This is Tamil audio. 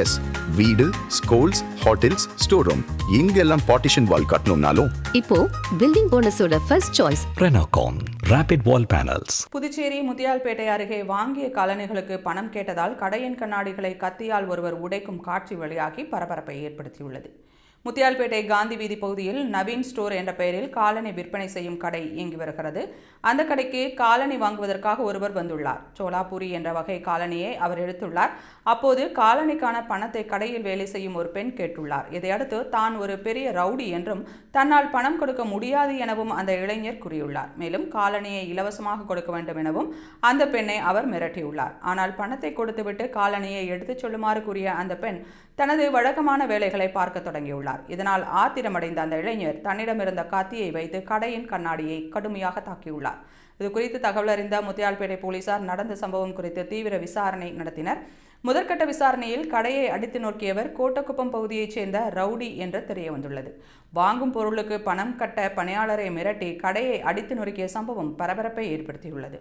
எஸ் வீடு ஸ்கூல்ஸ் ஹோட்டல்ஸ் ஸ்டோர் ரூம் இங்கெல்லாம் பார்ட்டிஷன் வால் கட்டணும்னாலும். இப்போ building போனஸோட first choice Renocon Rapid Wall Panels. Puducherry Muthialpet அருகே வாங்கிய காலணிகளுக்கு பணம் கேட்டதால் கடையின் கண்ணாடிகளை கத்தியால் ஒருவர் உடைக்கும் காட்சி வெளியாகி பரபரப்பை ஏற்படுத்தியுள்ளது. முத்தியால்பேட்டை காந்தி வீதி பகுதியில் நவீன் ஸ்டோர் என்ற பெயரில் காலணி விற்பனை செய்யும் கடை இயங்கி வருகிறது. அந்த கடைக்கு காலணி வாங்குவதற்காக ஒருவர் வந்துள்ளார். சோலாபுரி என்ற வகை காலணியை அவர் எடுத்துள்ளார். அப்போது காலணிக்கான பணத்தை கடையில் வேலை செய்யும் ஒரு பெண் கேட்டுள்ளார். இதையடுத்து தான் ஒரு பெரிய ரவுடி என்றும் தன்னால் பணம் கொடுக்க முடியாது எனவும் அந்த இளைஞர் கூறியுள்ளார். மேலும் காலணியை இலவசமாக கொடுக்க வேண்டும் எனவும் அந்த பெண்ணை அவர் மிரட்டியுள்ளார். ஆனால் பணத்தை கொடுத்துவிட்டு காலணியை எடுத்துச் சொல்லுமாறு கூறிய அந்த பெண் தனது வழக்கமான வேலைகளை பார்க்க தொடங்கியுள்ளார். இதனால் ஆத்திரமடைந்த அந்த இளைஞர் தன்னிடமிருந்த கத்தியை வைத்து கடையின் கண்ணாடியை கடுமையாக தாக்கியுள்ளார். இது குறித்து தகவல் அறிந்த முத்தியால்பேட்டை போலீசார் நடந்த சம்பவம் குறித்து தீவிர விசாரணை நடத்தினர். முதற்கட்ட விசாரணையில் கடையை அடித்து நோக்கியவர் கோட்டக்குப்பம் பகுதியைச் சேர்ந்த ரவுடி என்று தெரிய வந்துள்ளது வாங்கும் பொருளுக்கு பணம் கட்ட பணியாளரை மிரட்டி கடையை அடித்து நொறுக்கிய சம்பவம் பரபரப்பை ஏற்படுத்தியுள்ளது.